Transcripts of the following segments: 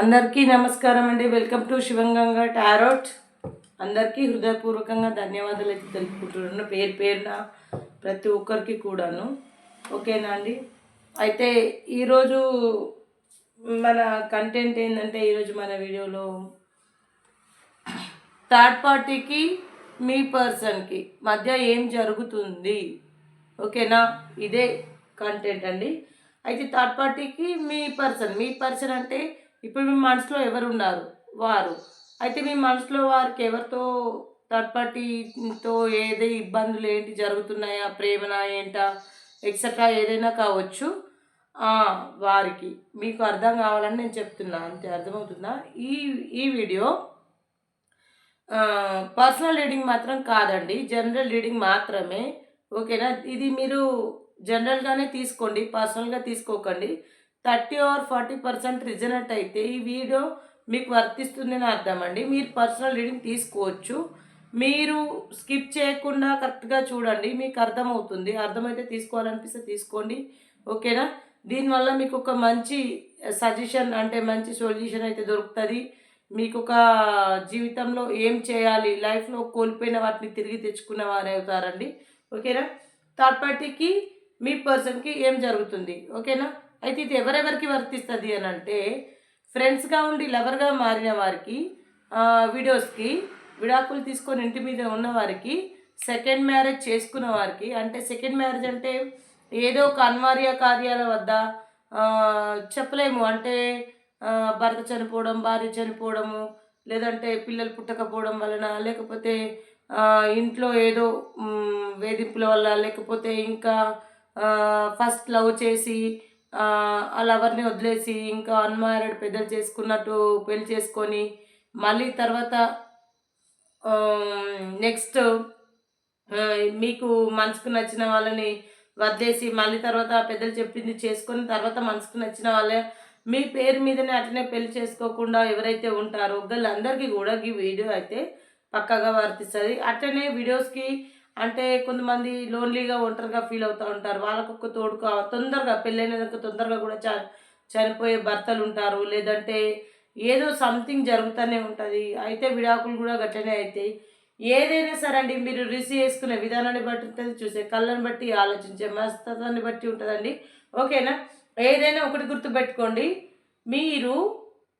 అందరికీ నమస్కారం అండి. వెల్కమ్ టు శివంగంగా టారోట్ అందరికీ హృదయపూర్వకంగా ధన్యవాదాలు అయితే తెలుపుకుంటున్నాను. పేరు పేరున ప్రతి ఒక్కరికి కూడాను. ఓకేనా అండి? అయితే ఈరోజు మన కంటెంట్ ఏంటంటే ఈరోజు మన వీడియోలో థర్డ్ పార్టీకి మీ పర్సన్కి మధ్య ఏం జరుగుతుంది? ఓకేనా? ఇదే కంటెంట్ అండి. అయితే థర్డ్ పార్టీకి మీ పర్సన్ మీ పర్సన్ అంటే ఇప్పుడు మీ మనసులో ఎవరు ఉన్నారు వారు. అయితే మీ మనసులో వారికి ఎవరితో థర్డ్ పార్టీతో ఏది ఇబ్బందులు ఏంటి జరుగుతున్నాయా ప్రేమనా ఏంటా ఎక్సెట్రా ఏదైనా కావచ్చు వారికి. మీకు అర్థం కావాలని నేను చెప్తున్నా. అంతే అర్థమవుతుందా? ఈ ఈ వీడియో పర్సనల్ రీడింగ్ మాత్రం కాదండి. జనరల్ రీడింగ్ మాత్రమే. ఓకేనా? ఇది మీరు జనరల్గానే తీసుకోండి. పర్సనల్గా తీసుకోకండి. Thirty or forty percent resonate అయితే ఈ వీడియో మీకు వర్తిస్తుందని అర్థం అండి. మీరు పర్సనల్ రీడింగ్ తీసుకోవచ్చు. మీరు స్కిప్ చేయకుండా కరెక్ట్గా చూడండి మీకు అర్థమవుతుంది. అర్థమైతే తీసుకోవాలనిపిస్తే తీసుకోండి. ఓకేనా? దీనివల్ల మీకు ఒక మంచి సజెషన్ అంటే మంచి సొల్యూషన్ అయితే దొరుకుతుంది. మీకు ఒక జీవితంలో ఏం చేయాలి లైఫ్లో కోల్పోయిన వాటిని తిరిగి తెచ్చుకున్న వారు అవుతారండి. ఓకేనా? థర్డ్ పార్టీకి మీ పర్సన్కి ఏం జరుగుతుంది? ఓకేనా? అయితే ఇది ఎవరెవరికి వర్తిస్తుంది అని అంటే ఫ్రెండ్స్గా ఉండి లవర్గా మారిన వారికి వీడియోస్కి విడాకులు తీసుకొని ఇంటి మీద ఉన్న వారికి సెకండ్ మ్యారేజ్ చేసుకున్న వారికి అంటే సెకండ్ మ్యారేజ్ అంటే ఏదో ఒక అనివార్య కార్యాల వద్ద చెప్పలేము. అంటే భర్త చనిపోవడం భార్య చనిపోవడము లేదంటే పిల్లలు పుట్టకపోవడం వలన లేకపోతే ఇంట్లో ఏదో వేధింపుల వల్ల లేకపోతే ఇంకా ఫస్ట్ లవ్ చేసి ఆ, లవర్ని వదిలేసి ఇంకా అన్మ్యారీడ్ పెద్దలు చేసుకున్నట్టు పెళ్ళి చేసుకొని మళ్ళీ తర్వాత నెక్స్ట్ మీకు మనసుకు నచ్చిన వాళ్ళని వదిలేసి మళ్ళీ తర్వాత పెద్దలు చెప్పింది చేసుకొని తర్వాత మనసుకు నచ్చిన వాళ్ళే మీ పేరు మీదనే అట్లనే పెళ్ళి చేసుకోకుండా ఎవరైతే ఉంటారో వాళ్ళందరికీ కూడా ఈ వీడియో అయితే పక్కాగా వర్తిస్తుంది. అట్లనే వీడియోస్కి అంటే కొంతమంది లోన్లీగా ఒంటరిగా ఫీల్ అవుతూ ఉంటారు. వాళ్ళకు ఒక తోడు తొందరగా పెళ్ళైనాక తొందరగా కూడా చ చనిపోయే భర్తలు ఉంటారు. లేదంటే ఏదో సంథింగ్ జరుగుతూనే ఉంటుంది. అయితే విడాకులు కూడా గట్లనే అవుతాయి ఏదైనా సరే అండి మీరు రిసీవ్ చేసుకునే విధానాన్ని బట్టి ఉంటుంది. చూసే కళ్ళని బట్టి ఆలోచించే మనస్తత్వాన్ని బట్టి ఉంటుందండి. ఓకేనా? ఏదైనా ఒకటి గుర్తుపెట్టుకోండి. మీరు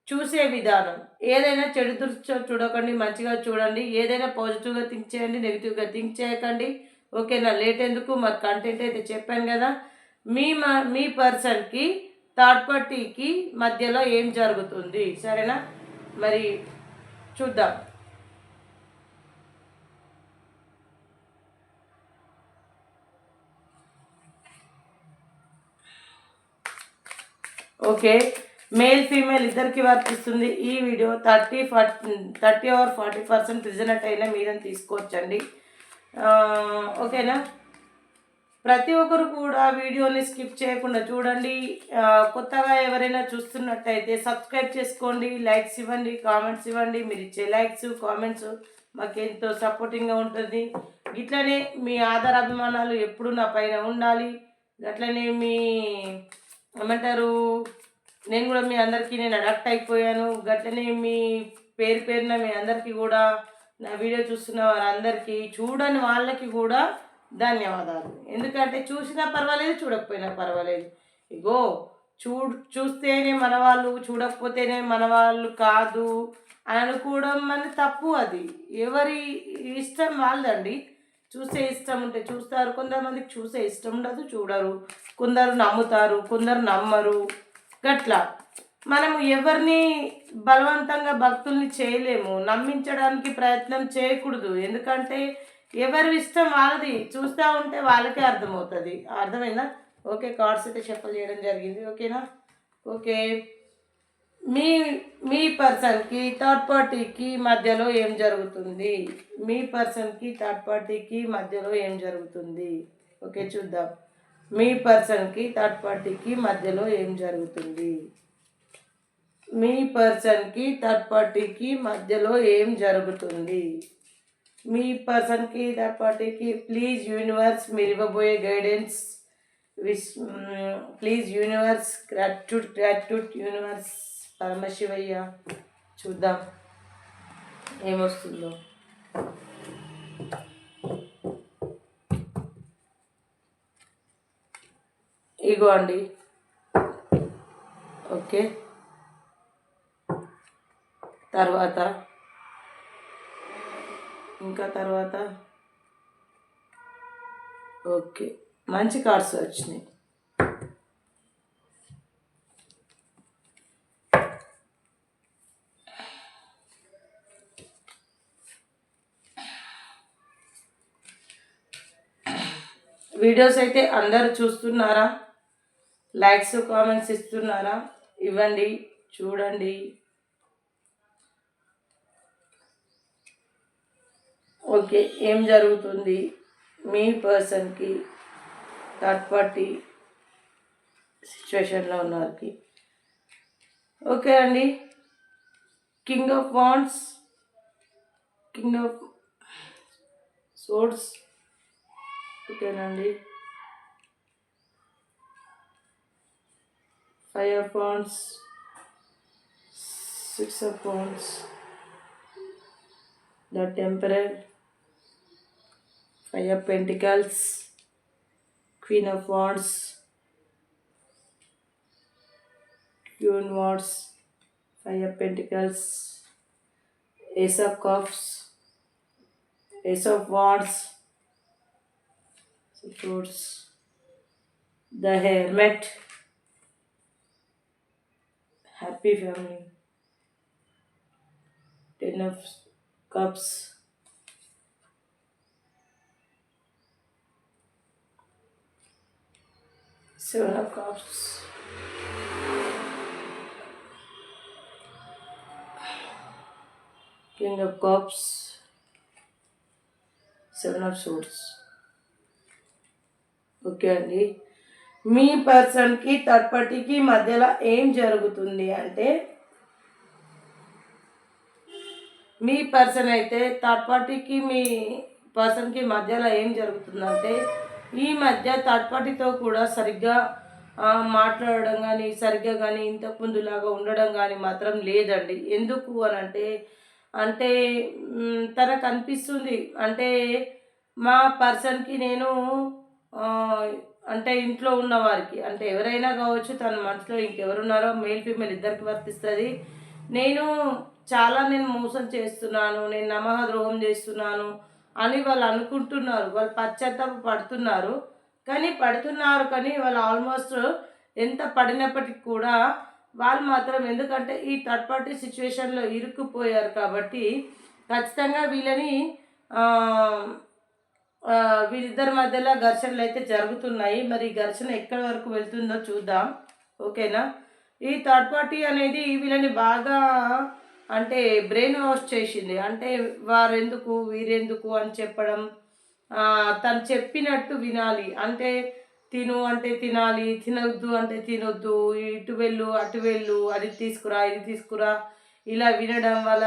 చూసే విధానం. ఏదైనా చెడు దృష్టితో చూడకండి మంచిగా చూడండి. ఏదైనా పాజిటివ్గా థింక్ చేయండి నెగిటివ్గా థింక్ చేయకండి. ఓకేనా లేట్ ఎందుకు? మరి కంటెంట్ అయితే చెప్పాను కదా. మీ మా మీ పర్సన్కి థర్డ్ పార్టీకి మధ్యలో ఏం జరుగుతుంది? సరేనా? మరి చూద్దాం. ఓకే మేల్ ఫీమేల్ ఇద్దరికి వర్తిస్తుంది. ఈ video thirty forty thirty or forty percent resonate అయినా మీదని తీసుకోవచ్చండి. ఓకేనా? ప్రతి ఒక్కరు కూడా వీడియోని స్కిప్ చేయకుండా చూడండి. కొత్తగా ఎవరైనా చూస్తున్నట్టయితే సబ్స్క్రైబ్ చేసుకోండి లైక్స్ ఇవ్వండి కామెంట్స్ ఇవ్వండి. మీరు ఇచ్చే లైక్స్ కామెంట్స్ మాకు ఎంతో సపోర్టింగ్గా ఉంటుంది. ఇట్లనే మీ ఆధార అభిమానాలు ఎప్పుడు నా పైన ఉండాలి. అట్లనే మీ ఏమంటారు నేను కూడా మీ అందరికీ నేను అడాప్ట్ అయిపోయాను. గట్లనే మీ పేరు పేరున మీ అందరికీ కూడా నా వీడియో చూస్తున్న వారందరికీ చూడని వాళ్ళకి కూడా ధన్యవాదాలు. ఎందుకంటే చూసినా పర్వాలేదు చూడకపోయినా పర్వాలేదు. ఇగో చూ చూస్తేనే మన వాళ్ళు చూడకపోతేనే మన వాళ్ళు కాదు అని అనుకోవడం మన తప్పు అది. ఎవరి ఇష్టం వాళ్ళదండి. చూసే ఇష్టం ఉంటే చూస్తారు. కొంతమందికి చూసే ఇష్టం ఉండదు చూడరు. కొందరు నమ్ముతారు కొందరు నమ్మరు. గట్లా. మనము ఎవరిని బలవంతంగా భక్తుల్ని చేయలేము. నమ్మించడానికి ప్రయత్నం చేయకూడదు. ఎందుకంటే ఎవరి ఇష్టం వాళ్ళది. చూస్తూ ఉంటే వాళ్ళకే అర్థమవుతుంది. అర్థమైందా? ఓకే కార్డ్స్ అయితే షఫల్ చేయడం జరిగింది. ఓకేనా? ఓకే. మీ మీ పర్సన్కి థర్డ్ పార్టీకి మధ్యలో ఏం జరుగుతుంది? మీ పర్సన్కి థర్డ్ పార్టీకి మధ్యలో ఏం జరుగుతుంది? ఓకే చూద్దాం. మీ పర్సన్కి థర్డ్ పార్టీకి మధ్యలో ఏం జరుగుతుంది? మీ పర్సన్కి థర్డ్ పార్టీకి మధ్యలో ఏం జరుగుతుంది? మీ పర్సన్కి థర్డ్ పార్టీకి ప్లీజ్ యూనివర్స్ మీరు ఇవ్వబోయే గైడెన్స్ విస్ please universe gratitude gratitude universe Paramashivayya. చూద్దాం. ఏమొస్తుందో. ఇగో అండి. ఓకే. తర్వాత ఇంకా తర్వాత ఓకే. మంచి కార్డ్స్ వచ్చినాయి. వీడియోస్ అయితే అందరు చూస్తున్నారా? లైక్స్ కామెంట్స్ ఇస్తున్నారా? ఇవ్వండి చూడండి. ఓకే ఏం జరుగుతుంది? మీ పర్సన్కి థర్డ్ పార్టీ సిచ్యువేషన్లో ఉన్నవారికి. ఓకే అండి. King of wands king of swords ఓకేనండి. five pawns, six of pawns, the temporal five of pentacles queen of wands queen wands five of pentacles ace of cups ace of wands so the hermit happy family ten of cups seven of cups king of cups seven of swords okay అండి మీ పర్సన్కి third పార్టీకి మధ్యలో ఏం జరుగుతుంది అంటే మీ person అయితే third పార్టీకి మీ పర్సన్కి మధ్యలో ఏం జరుగుతుందంటే ఈ మధ్య థర్డ్ పార్టీతో కూడా సరిగ్గా మాట్లాడడం కానీ సరిగ్గా కానీ ఇంతకుముందులాగా ఉండడం కానీ మాత్రం లేదండి. ఎందుకు అని అంటే అంటే తనకు అనిపిస్తుంది. అంటే మా పర్సన్కి నేను అంటే ఇంట్లో ఉన్న వారికి అంటే ఎవరైనా కావచ్చు తన మనసులో ఇంకెవరున్నారో మేల్ ఫీమేల్ ఇద్దరికి వర్తిస్తుంది. నేను చాలా నేను మోసం చేస్తున్నాను నేను నమహ ద్రోహం చేస్తున్నాను అని వాళ్ళు అనుకుంటున్నారు. వాళ్ళు పశ్చాత్తాప పడుతున్నారు. కానీ పడుతున్నారు కానీ వాళ్ళు ఆల్మోస్ట్ ఎంత పడినప్పటికి కూడా వాళ్ళు మాత్రం ఎందుకంటే ఈ థర్డ్ పార్టీ సిచ్యువేషన్లో ఇరుక్కుపోయారు కాబట్టి ఖచ్చితంగా వీళ్ళని వీళ్ళిద్దరి మధ్యలో ఘర్షణలు అయితే జరుగుతున్నాయి. మరి ఘర్షణ ఎక్కడి వరకు వెళ్తుందో చూద్దాం. ఓకేనా? ఈ థర్డ్ పార్టీ అనేది వీళ్ళని బాగా అంటే బ్రెయిన్ వాష్ చేసింది. అంటే వారెందుకు వీరెందుకు అని చెప్పడం తను చెప్పినట్టు వినాలి. అంటే తిను అంటే తినాలి తినొద్దు అంటే తినొద్దు ఇటు వెళ్ళు అటు వెళ్ళు అది తీసుకురా ఇది తీసుకురా ఇలా వినడం వల్ల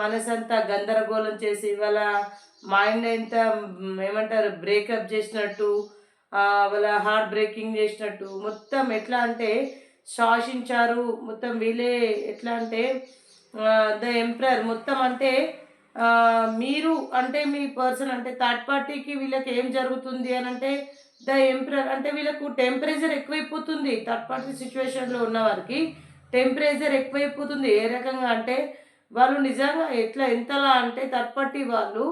మనసంతా గందరగోళం చేసి వాళ్ళ మైండ్ ఎంత ఏమంటారు బ్రేకప్ చేసినట్టు వాళ్ళ హార్ట్ బ్రేకింగ్ చేసినట్టు మొత్తం ఎట్లా అంటే శాసించారు మొత్తం వీళ్ళే ఎట్లా అంటే ద ఎంప్రయర్ మొత్తం అంటే మీరు అంటే మీ పర్సన్ అంటే థర్డ్ పార్టీకి వీళ్ళకి ఏం జరుగుతుంది అని అంటే ద ఎంప్రయర్ అంటే వీళ్ళకు టెంపరేచర్ ఎక్కువైపోతుంది థర్డ్ పార్టీ సిచ్యువేషన్లో ఉన్న వారికి టెంపరేచర్ ఎక్కువైపోతుంది. ఏ రకంగా అంటే వాళ్ళు నిజంగా ఎట్లా ఎంతలా అంటే థర్డ్ పార్టీ వాళ్ళు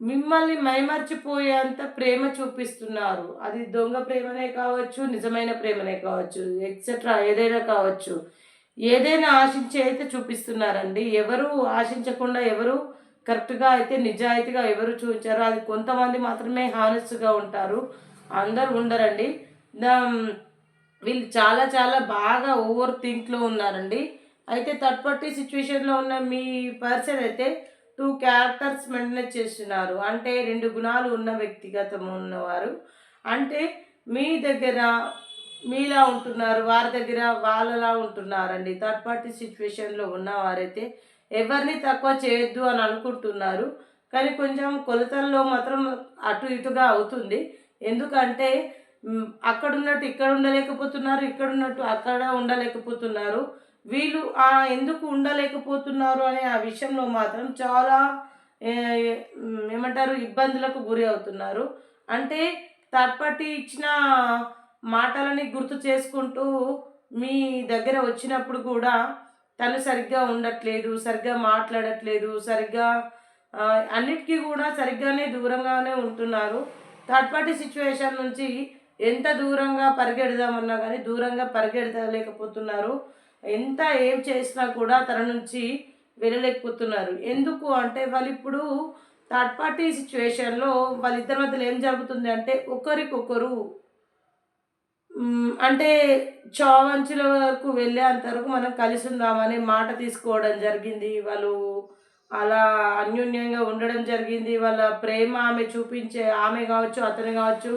మిమ్మల్ని మైమర్చిపోయేంత ప్రేమ చూపిస్తున్నారు. అది దొంగ ప్రేమనే కావచ్చు నిజమైన ప్రేమనే కావచ్చు ఎక్సెట్రా ఏదైనా కావచ్చు. ఏదైనా ఆశించి అయితే చూపిస్తున్నారండి. ఎవరు ఆశించకుండా ఎవరు కరెక్ట్గా అయితే నిజాయితీగా ఎవరు చూపించారో అది కొంతమంది మాత్రమే హానెస్ట్గా ఉంటారు. అందరు ఉండరండి. వీళ్ళు చాలా చాలా బాగా ఓవర్ థింక్లో ఉన్నారండి. అయితే థర్డ్ పార్టీ సిచ్యువేషన్లో ఉన్న మీ పర్సన్ అయితే టూ క్యారెక్టర్స్ మెయింటైన్ చేస్తున్నారు. అంటే రెండు గుణాలు ఉన్న వ్యక్తిగతం ఉన్నవారు. అంటే మీ దగ్గర మీలా ఉంటున్నారు వారి దగ్గర వాళ్ళలా ఉంటున్నారండి. థర్డ్ పార్టీ సిచ్యువేషన్లో ఉన్నవారైతే ఎవరిని తక్కువ చేయొద్దు అని అనుకుంటున్నారు. కానీ కొంచెం కొలతల్లో మాత్రం అటు ఇటుగా అవుతుంది. ఎందుకంటే అక్కడ ఉన్నట్టు ఇక్కడ ఉండలేకపోతున్నారు ఇక్కడ ఉన్నట్టు అక్కడ ఉండలేకపోతున్నారు. వీళ్ళు ఆ ఎందుకు ఉండలేకపోతున్నారు అనే ఆ విషయంలో మాత్రం చాలా ఏమంటారు ఇబ్బందులకు గురి అవుతున్నారు. అంటే థర్డ్ పార్టీ ఇచ్చిన మాటలని గుర్తు చేసుకుంటూ మీ దగ్గర వచ్చినప్పుడు కూడా తను సరిగ్గా ఉండట్లేదు సరిగ్గా మాట్లాడట్లేదు సరిగ్గా అన్నిటికీ కూడా సరిగ్గానే దూరంగానే ఉంటున్నారు. థర్డ్ పార్టీ సిచ్యువేషన్ నుంచి ఎంత దూరంగా పరిగెడదామన్నా కానీ దూరంగా పరిగెడలేకపోతున్నారు ఎంత ఏం చేసినా కూడా తన నుంచి వెళ్ళలేకపోతున్నారు ఎందుకు అంటే వాళ్ళు ఇప్పుడు థర్డ్ పార్టీ సిచ్యువేషన్లో వాళ్ళిద్దరి మధ్యలో ఏం జరుగుతుంది అంటే ఒకరికొకరు అంటే చావంచుల వరకు వెళ్ళే అంతవరకు మనం కలిసి ఉందామని మాట తీసుకోవడం జరిగింది. వాళ్ళు అలా అన్యోన్యంగా ఉండడం జరిగింది. వాళ్ళ ప్రేమ ఆమె చూపించే ఆమె కావచ్చు అతను కావచ్చు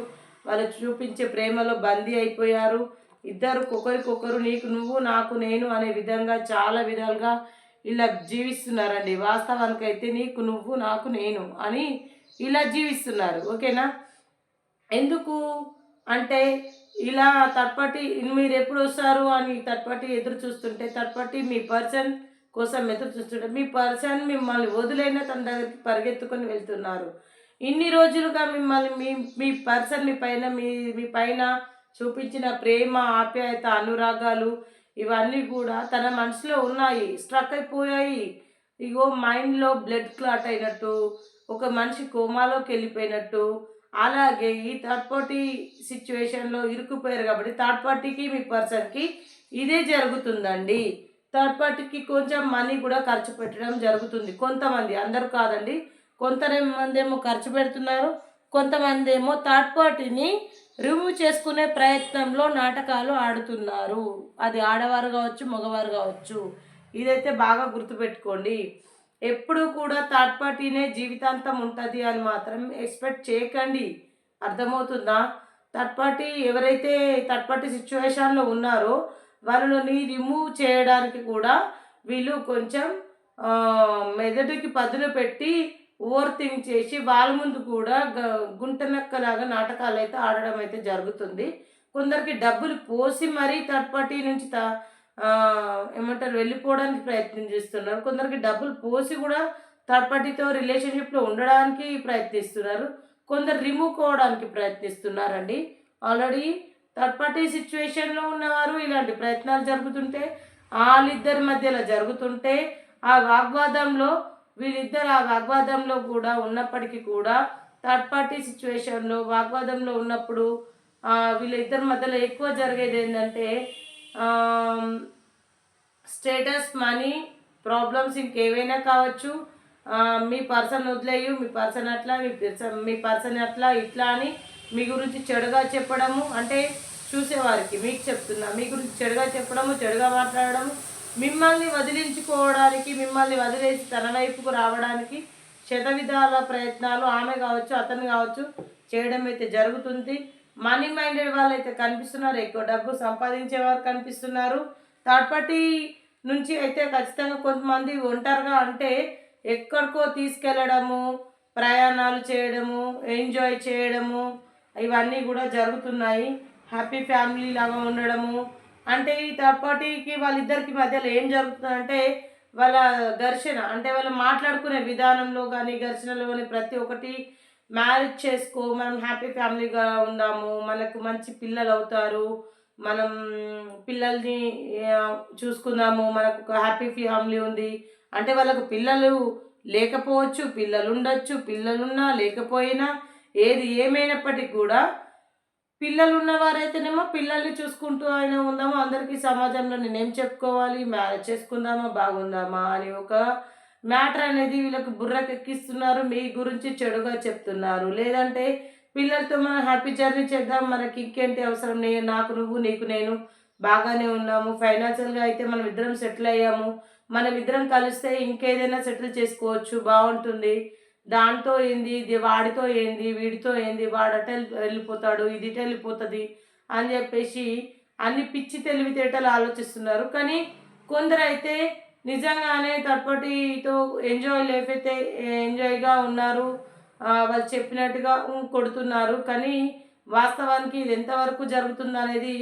వాళ్ళు చూపించే ప్రేమలో బందీ అయిపోయారు. ఇద్దరు ఒకరికొకరు నీకు నువ్వు నాకు నేను అనే విధంగా చాలా విధాలుగా ఇలా జీవిస్తున్నారండి. వాస్తవానికి అయితే నీకు నువ్వు నాకు నేను అని ఇలా జీవిస్తున్నారు. ఓకేనా? ఎందుకు అంటే ఇలా తట్పట్టి మీరు ఎప్పుడు వస్తారు అని తట్పట్టి ఎదురు చూస్తుంటే తట్పటి మీ పర్సన్ కోసం ఎదురు చూస్తుంటే మీ పర్సన్ మిమ్మల్ని వదిలేన తన దగ్గరికి పరిగెత్తుకొని వెళ్తున్నారు. ఇన్ని రోజులుగా మిమ్మల్ని మీ మీ పర్సన్ మీ పైన మీ మీ పైన చూపించిన ప్రేమ ఆప్యాయత అనురాగాలు ఇవన్నీ కూడా తన మనసులో ఉన్నాయి. స్ట్రక్ అయిపోయాయి. ఇగో మైండ్లో బ్లడ్ క్లాట్ అయినట్టు ఒక మనిషి కోమాలోకి వెళ్ళిపోయినట్టు. అలాగే ఈ థర్డ్ పార్టీ సిచ్యువేషన్లో ఇరుక్కుపోయారు కాబట్టి థర్డ్ పార్టీకి మీ పర్సన్కి ఇదే జరుగుతుందండి. థర్డ్ పార్టీకి కొంచెం మనీ కూడా ఖర్చు పెట్టడం జరుగుతుంది. కొంతమంది అందరూ కాదండి కొంతమంది ఏమో ఖర్చు పెడుతున్నారు కొంతమంది ఏమో థర్డ్ పార్టీని రిమూవ్ చేసుకునే ప్రయత్నంలో నాటకాలు ఆడుతున్నారు. అది ఆడవారు కావచ్చు మగవారు కావచ్చు. ఇదైతే బాగా గుర్తుపెట్టుకోండి. ఎప్పుడు కూడా థర్డ్ పార్టీనే జీవితాంతం ఉంటుంది అని మాత్రం ఎక్స్పెక్ట్ చేయకండి. అర్థమవుతుందా? థర్డ్ పార్టీ ఎవరైతే థర్డ్ పార్టీ సిచ్యువేషన్లో ఉన్నారో వాళ్ళని రిమూవ్ చేయడానికి కూడా వీళ్ళు కొంచెం మెదడుకి పదులు పెట్టి ఓవర్ థింక్ చేసి వాళ్ళ ముందు కూడా గ- గుంటనక్కలాగా నాటకాలు అయితే ఆడడం అయితే జరుగుతుంది. కొందరికి డబ్బులు పోసి మరీ థర్డ్ పార్టీ నుంచి త ఏమంటారు వెళ్ళిపోవడానికి ప్రయత్నం చేస్తున్నారు. కొందరికి డబ్బులు పోసి కూడా థర్డ్ పార్టీతో రిలేషన్షిప్లో ఉండడానికి ప్రయత్నిస్తున్నారు. కొందరు రిమూవ్ కావడానికి ప్రయత్నిస్తున్నారండి. ఆల్రెడీ థర్డ్ పార్టీ సిచ్యువేషన్లో ఉన్నవారు ఇలాంటి ప్రయత్నాలు జరుగుతుంటే వాళ్ళిద్దరి మధ్యలో జరుగుతుంటే ఆ వాగ్వాదంలో వీళ్ళిద్దరు ఆ వాగ్వాదంలో కూడా ఉన్నప్పటికీ కూడా థర్డ్ పార్టీ సిచ్యువేషన్లో వాగ్వాదంలో ఉన్నప్పుడు వీళ్ళిద్దరి మధ్యలో ఎక్కువ జరిగేది ఏంటంటే స్టేటస్ మనీ ప్రాబ్లమ్స్ ఇంకేవైనా కావచ్చు. మీ పర్సన్ వదిలేయు మీ పర్సన్ అట్లా మీ పర్సన్ మీ పర్సన్ అట్లా ఇట్లా అని మీ గురించి చెడుగా చెప్పడము అంటే చూసేవారికి మీకు చెప్తున్నా మీ గురించి చెడుగా చెప్పడము చెడుగా మాట్లాడడము మిమ్మల్ని వదిలించుకోవడానికి మిమ్మల్ని వదిలేసి తన వైపుకు రావడానికి శతవిధాల ప్రయత్నాలు ఆమె కావచ్చు అతను కావచ్చు చేయడం అయితే జరుగుతుంది. మనీ మైండెడ్ వాళ్ళు అయితే కనిపిస్తున్నారు. ఎక్కువ డబ్బు సంపాదించే వారు కనిపిస్తున్నారు. థర్డ్ పార్టీ నుంచి అయితే ఖచ్చితంగా కొంతమంది ఒంటరిగా అంటే ఎక్కడికో తీసుకెళ్ళడము ప్రయాణాలు చేయడము ఎంజాయ్ చేయడము ఇవన్నీ కూడా జరుగుతున్నాయి. హ్యాపీ ఫ్యామిలీ లాగా ఉండడము అంటే ఈ థర్డ్ పార్టీకి వాళ్ళిద్దరికి మధ్యలో ఏం జరుగుతుందంటే వాళ్ళ ఘర్షణ అంటే వాళ్ళు మాట్లాడుకునే విధానంలో కానీ ఘర్షణలో కానీ ప్రతి ఒక్కటి మ్యారేజ్ చేసుకో మనం హ్యాపీ ఫ్యామిలీగా ఉందాము మనకు మంచి పిల్లలు అవుతారు మనం పిల్లల్ని చూసుకుందాము మనకు ఒక హ్యాపీ ఫ్యామిలీ ఉంది. అంటే వాళ్ళకు పిల్లలు లేకపోవచ్చు పిల్లలు ఉండొచ్చు పిల్లలున్నా లేకపోయినా ఏది ఏమైనప్పటికీ కూడా పిల్లలు ఉన్నవారైతేనేమో పిల్లల్ని చూసుకుంటూ అయినా ఉందామా? అందరికీ సమాజంలో నేనేం చెప్పుకోవాలి? మ్యారేజ్ చేసుకుందామా? బాగుందామా? అని ఒక మ్యాటర్ అనేది వీళ్ళకి బుర్రకెక్కిస్తున్నారు. మీ గురించి చెడుగా చెప్తున్నారు. లేదంటే పిల్లలతో మనం హ్యాపీ జర్నీ చేద్దాం. మనకి ఇంకేంటి అవసరం? నేను నాకు నువ్వు నీకు నేను బాగానే ఉన్నాము. ఫైనాన్షియల్గా అయితే మనం ఇద్దరం సెటిల్ అయ్యాము. మనం ఇద్దరం కలిస్తే ఇంకేదైనా సెటిల్ చేసుకోవచ్చు. బాగుంటుంది. దాంతో ఏంది? ఇది వాడితో ఏంది? వీడితో ఏంది? వాడట వెళ్ళిపోతాడు ఇది వెళ్ళిపోతుంది అని చెప్పేసి అన్ని పిచ్చి తెలివితేటలు ఆలోచిస్తున్నారు. కానీ కొందరైతే నిజంగానే తప్పటితో ఎంజాయ్ లైఫ్ అయితే ఎంజాయ్గా ఉన్నారు. వాళ్ళు చెప్పినట్టుగా కొడుతున్నారు. కానీ వాస్తవానికి ఇది ఎంతవరకు జరుగుతుంది అనేది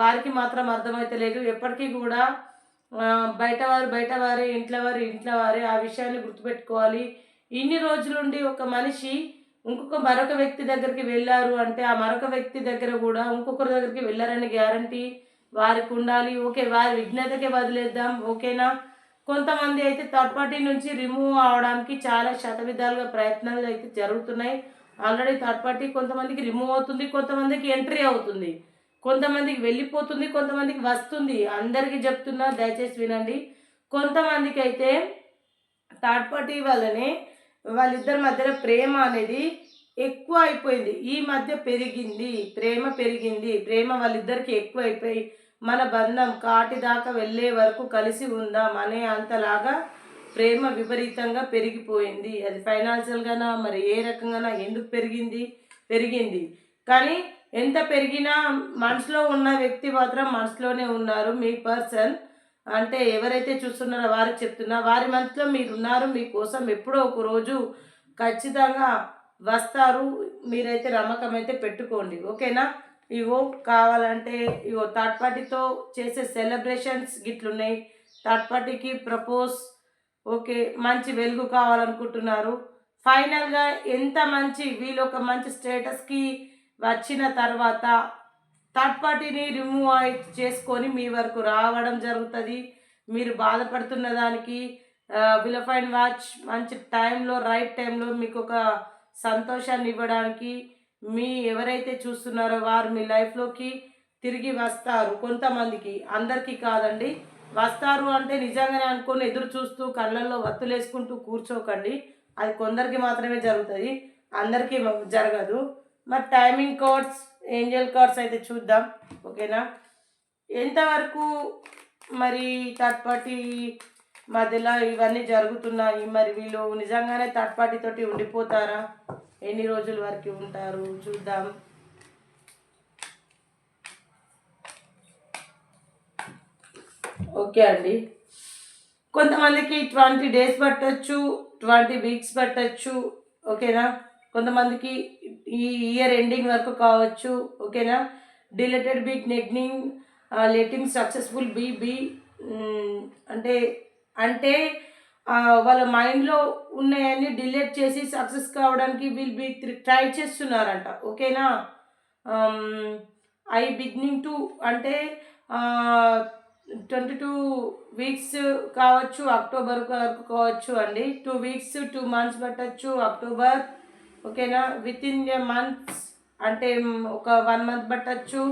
వారికి మాత్రం అర్థమైతలేదు ఎప్పటికీ కూడా బయట వారు బయట వారి ఇంట్లో వారి ఇంట్లో వారే ఆ విషయాన్ని గుర్తుపెట్టుకోవాలి. ఇన్ని రోజులుండి ఒక మనిషి ఇంకొక మరొక వ్యక్తి దగ్గరికి వెళ్ళారు అంటే ఆ మరొక వ్యక్తి దగ్గర కూడా ఇంకొకరి దగ్గరికి వెళ్ళారని గ్యారంటీ వారికి ఉండాలి. ఓకే వారి విఘ్నతకే వదిలేద్దాం. ఓకేనా? కొంతమంది అయితే థర్డ్ పార్టీ నుంచి రిమూవ్ అవడానికి చాలా శతవిధాలుగా ప్రయత్నాలు అయితే జరుగుతున్నాయి. ఆల్రెడీ థర్డ్ పార్టీ కొంతమందికి రిమూవ్ అవుతుంది కొంతమందికి ఎంట్రీ అవుతుంది. కొంతమందికి వెళ్ళిపోతుంది కొంతమందికి వస్తుంది. అందరికీ చెప్తున్నా దయచేసి వినండి. కొంతమందికి అయితే థర్డ్ పార్టీ వల్లనే వాళ్ళిద్దరి మధ్యలో ప్రేమ అనేది ఎక్కువ అయిపోయింది. ఈ మధ్య పెరిగింది. ప్రేమ పెరిగింది. ప్రేమ వాళ్ళిద్దరికి ఎక్కువ అయిపోయి మన బంధం కాటి దాకా వెళ్ళే వరకు కలిసి ఉందాం అనే అంతలాగా ప్రేమ విపరీతంగా పెరిగిపోయింది. అది ఫైనాన్షియల్గానా మరి ఏ రకంగానా ఎందుకు పెరిగింది? పెరిగింది. కానీ ఎంత పెరిగినా మనసులో ఉన్న వ్యక్తి మాత్రం మనసులోనే ఉన్నారు. మీ పర్సన్ అంటే ఎవరైతే చూస్తున్నారో వారికి చెప్తున్నా వారి మధ్యలో మీరు ఉన్నారు మీకోసం ఎప్పుడో ఒక రోజు ఖచ్చితంగా వస్తారు. మీరైతే నమ్మకం అయితే పెట్టుకోండి. ఓకేనా? ఇవో కావాలంటే ఇగో థర్డ్ పార్టీతో చేసే సెలబ్రేషన్స్ గిట్లున్నాయి. థర్డ్ పార్టీకి ప్రపోజ్ ఓకే మంచి వెలుగు కావాలనుకుంటున్నారు. ఫైనల్గా ఎంత మంచి వీళ్ళు ఒక మంచి స్టేటస్కి వచ్చిన తర్వాత థర్డ్ పార్టీని రిమూవ్ చేసుకొని మీ వరకు రావడం జరుగుతుంది. మీరు బాధపడుతున్న దానికి విలఫైన్ వాచ్ మంచి టైంలో రైట్ టైంలో మీకు ఒక సంతోషాన్ని ఇవ్వడానికి మీ ఎవరైతే చూస్తున్నారో వారు మీ లైఫ్లోకి తిరిగి వస్తారు కొంతమందికి. అందరికీ కాదండి. వస్తారు అంటే నిజంగానే అనుకొని ఎదురు చూస్తూ కళ్ళల్లో వత్తులేసుకుంటూ కూర్చోకండి. అది కొందరికి మాత్రమే జరుగుతుంది. అందరికీ జరగదు. మరి టైమింగ్ కోడ్స్ ఏంజల్ కార్డ్స్ అయితే చూద్దాం ఓకేనా? ఎంతవరకు మరి థర్డ్ పార్టీ మధ్యలో ఇవన్నీ జరుగుతున్నాయి? మరి వీళ్ళు నిజంగానే థర్డ్ పార్టీతోటి ఉండిపోతారా? ఎన్ని రోజుల వరకు ఉంటారు? చూద్దాం. ఓకే అండి. కొంతమందికి ట్వంటీ డేస్ పట్టచ్చు ట్వంటీ వీక్స్ పట్టచ్చు ఓకేనా? కొంతమందికి ఈ ఇయర్ ఎండింగ్ వరకు కావచ్చు ఓకేనా? డిలేటెడ్ బీ నెగ్నింగ్ లెటింగ్ సక్సెస్ఫుల్ బీ బీ అంటే అంటే వాళ్ళ మైండ్లో ఉన్నాయన్నీ డిలేట్ చేసి సక్సెస్ కావడానికి వీళ్ళు బీ ట్రై చేస్తున్నారంట ఓకేనా? ఐ బిగినింగ్ టు అంటే ట్వంటీ టూ వీక్స్ కావచ్చు అక్టోబర్ వరకు కావచ్చు అండి. టూ వీక్స్ టూ మంత్స్ పట్టచ్చు అక్టోబర్ ఓకేనా? విత్ ఇన్ ఏ మంత్స్ అంటే ఒక వన్ మంత్ పట్టచ్చు.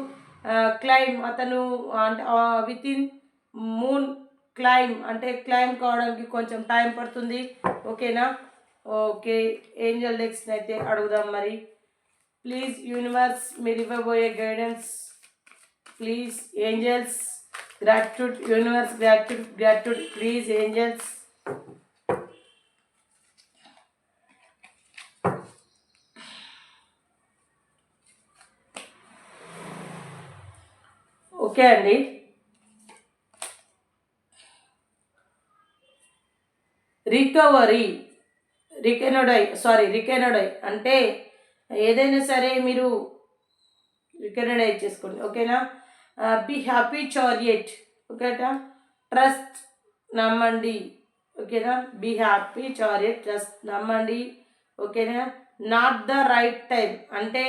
క్లైమ్ అతను అంటే విత్ ఇన్ మూన్ క్లైమ్ అంటే క్లైమ్ కావడానికి కొంచెం టైం పడుతుంది. ఓకేనా? ఓకే ఏంజల్ డెక్స్ని అయితే అడుగుదాం మరి. ప్లీజ్ యూనివర్స్ మీరు ఇవ్వబోయే guidance please angels gratitude universe gratitude gratitude please angels okay అండి. రికవరీ రికెనోడై సారీ రికెనోడై అంటే ఏదైనా సరే మీరు రికెనోడై చేసుకోండి ఓకేనా? బి హ్యాపీ చారియట్ ఓకేనా ట్రస్ట్ నమ్మండి ఓకేనా? బి హ్యాపీ చారియట్ ట్రస్ట్ నమ్మండి ఓకేనా? నాట్ ద రైట్ టైం అంటే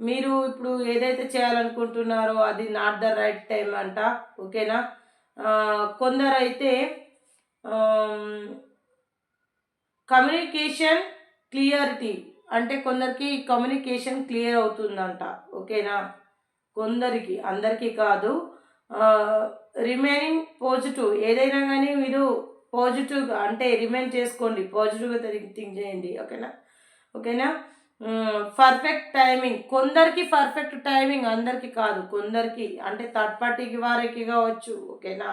మీరు ఇప్పుడు ఏదైతే చేయాలనుకుంటున్నారో అది నాట్ ద రైట్ టైం అంట ఓకేనా? కొందరైతే కమ్యూనికేషన్ క్లియరిటీ అంటే కొందరికి కమ్యూనికేషన్ క్లియర్ అవుతుందంట ఓకేనా? కొందరికి అందరికీ కాదు. రిమైనింగ్ పాజిటివ్ ఏదైనా కానీ మీరు పాజిటివ్గా అంటే రిమైన్ చేసుకోండి పాజిటివ్గా థింక్ చేయండి ఓకేనా? ఓకేనా? పర్ఫెక్ట్ టైమింగ్ కొందరికి పర్ఫెక్ట్ టైమింగ్ అందరికీ కాదు. కొందరికి అంటే థర్డ్ పార్టీకి వారికి కావచ్చు ఓకేనా?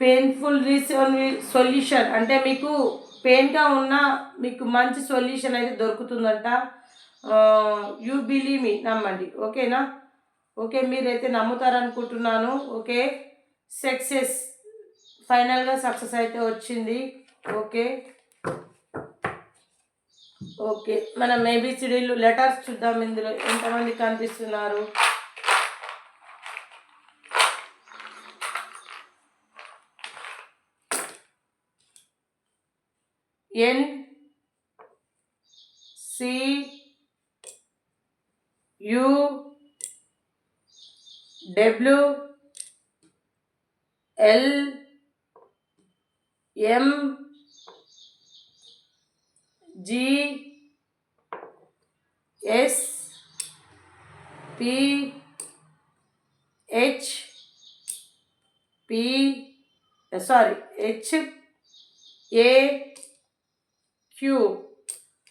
పెయిన్ఫుల్ ఉమ్, సొల్యూషన్ అంటే మీకు పెయిన్గా ఉన్న మీకు మంచి సొల్యూషన్ అయితే దొరుకుతుందంట. యూ బిలీవ్ మీ నమ్మండి. ఓకేనా? ఓకే మీరైతే నమ్ముతారనుకుంటున్నాను. ఓకే? సక్సెస్ ఫైనల్గా సక్సెస్ అయితే వచ్చింది. ఓకే. ఓకే. మనం ఏబిసిడీలు లెటర్స్ చూద్దాం ఇందులో. ఎంతమంది కనిపిస్తున్నారు? N C U W L M G S P H P sorry H A Q.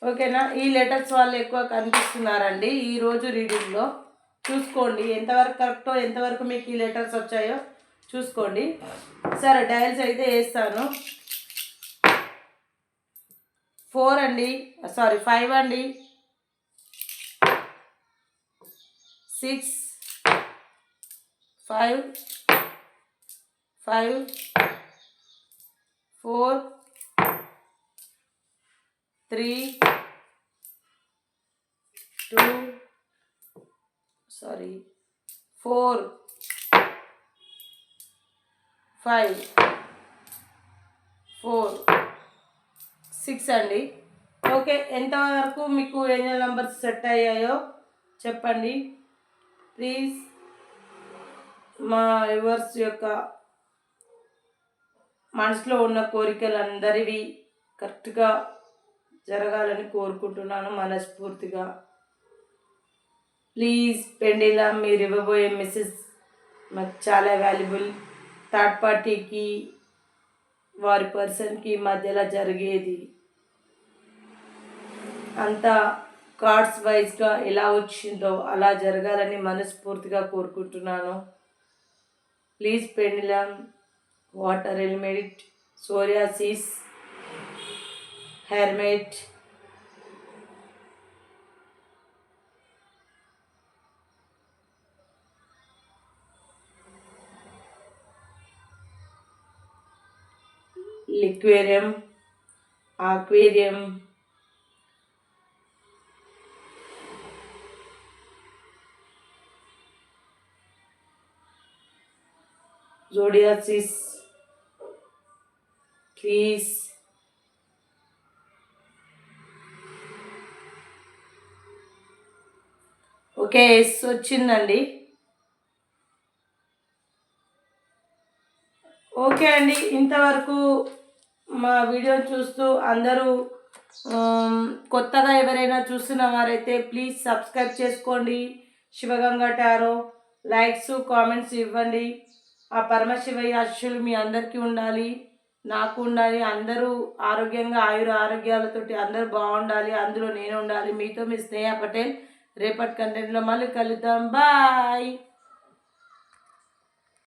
ఓకేనా? ఈ లెటర్స్ వాళ్ళు ఎక్కువ కనిపిస్తున్నారండి ఈరోజు రీడింగ్లో. చూసుకోండి ఎంతవరకు కరెక్టో ఎంతవరకు మీకు ఈ లెటర్స్ వచ్చాయో. చూసుకోండి. సరే డైల్స్ అయితే వేస్తాను. ఫోర్ అండి సారీ ఫైవ్ అండి. Six five five four three two sorry four. Five four six అండి. ఓకే ఎంతవరకు మీకు ఏంజల్ నంబర్స్ సెట్ అయ్యాయో చెప్పండి. ప్లీజ్ మా యువర్స్ యొక్క మనసులో ఉన్న కోరికలు అందరివి కరెక్ట్గా జరగాలని కోరుకుంటున్నాను మనస్ఫూర్తిగా. ప్లీజ్ పెండిలా మీరు ఇవ్వబోయే మెసేజ్ మాకు చాలా వాల్యుబుల్. థర్డ్ పార్టీకి వారి పర్సన్కి మధ్యలో జరిగేది. అంతా కార్డ్స్ వైజ్గా ఎలా వచ్చిందో అలా జరగాలని మనస్ఫూర్తిగా కోరుకుంటున్నాను. Please pendulum water element psoriasis hermit లిక్వేరియం aquarium జోడియాసిస్ క్రీస్ okay yes వచ్చిందండి. ఓకే అండి ఇంతవరకు మా వీడియో చూస్తూ అందరూ కొత్తగా ఎవరైనా చూస్తున్న వారైతే ప్లీజ్ సబ్స్క్రైబ్ చేసుకోండి. శివగంగా టారో లైక్స్ కామెంట్స్ ఇవ్వండి. ఆ పరమశివయ్య ఆశీస్సులు మీ అందరికీ ఉండాలి. నాకు ఉండాలి. అందరూ ఆరోగ్యంగా ఆయుర ఆరోగ్యాలతోటి అందరూ బాగుండాలి. అందులో నేను ఉండాలి. మీతో మీ స్నేహ పటేల్ రేపటి కంటెంట్లో మళ్ళీ కలుద్దాం. బాయ్!